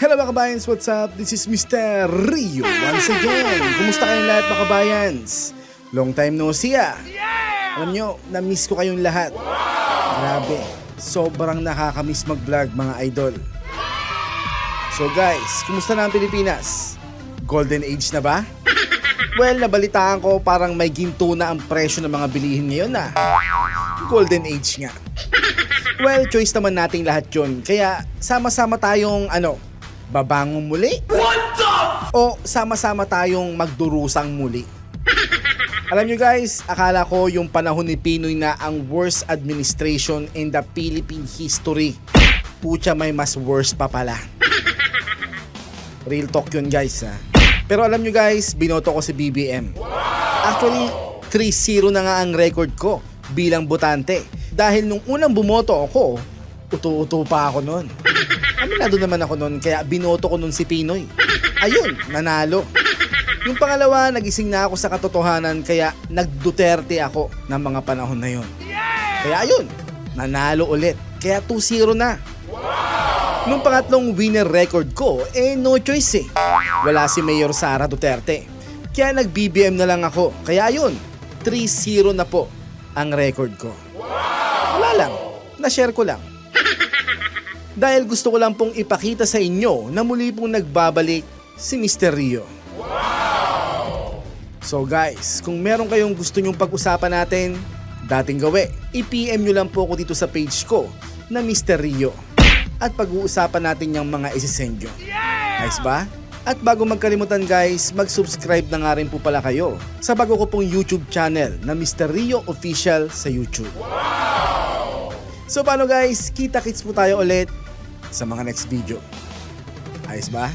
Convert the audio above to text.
Hello mga kabayans, what's up? This is Mr. Rio once again. Kumusta kayong lahat mga kabayans? Long time no see ah. Alam nyo, na-miss ko kayong lahat. Grabe, sobrang nakakamiss mag-vlog mga idol. So guys, kumusta na ang Pilipinas? Golden age na ba? Well, nabalitaan ko parang may ginto na ang presyo ng mga bilihin ngayon na. Golden age nga. Well, choice naman nating lahat yun. Kaya sama-sama tayong ano, babangon muli? O sama-sama tayong magdurusang muli? Alam nyo guys, akala ko yung panahon ni Pinoy na ang worst administration in the Philippine history. Pucha may mas worst pa pala. Real talk yun guys ha. Pero alam nyo guys, binoto ko si BBM. Actually, 3-0 na nga ang record ko bilang botante. Dahil nung unang bumoto ako, uto-uto pa ako noon. Aminado naman ako noon kaya binoto ko noon si Pinoy. Ayun, nanalo. Yung pangalawa, nagising na ako sa katotohanan kaya nag-Duterte ako ng mga panahon na yon. Kaya ayun, nanalo ulit. Kaya 2-0 na. Nung pangatlong winner record ko, eh no choice eh. Wala si Mayor Sara Duterte. Kaya nag-BBM na lang ako. Kaya ayun, 3-0 na po ang record ko. Wala lang, na-share ko lang. Dahil gusto ko lang pong ipakita sa inyo na muli pong nagbabalik si Mr. Rio. So guys, kung meron kayong gusto nyong pag-usapan natin, dating gawi, i-PM nyo lang po ako dito sa page ko na Mr. Rio. At pag-uusapan natin yung mga isisend nyo. Nice ba? At bago magkalimutan guys, mag-subscribe na nga rin po pala kayo sa bago ko pong YouTube channel na Mr. Rio Official sa YouTube. So paano guys, kita-kits po tayo ulit sa mga next video. Ayos ba?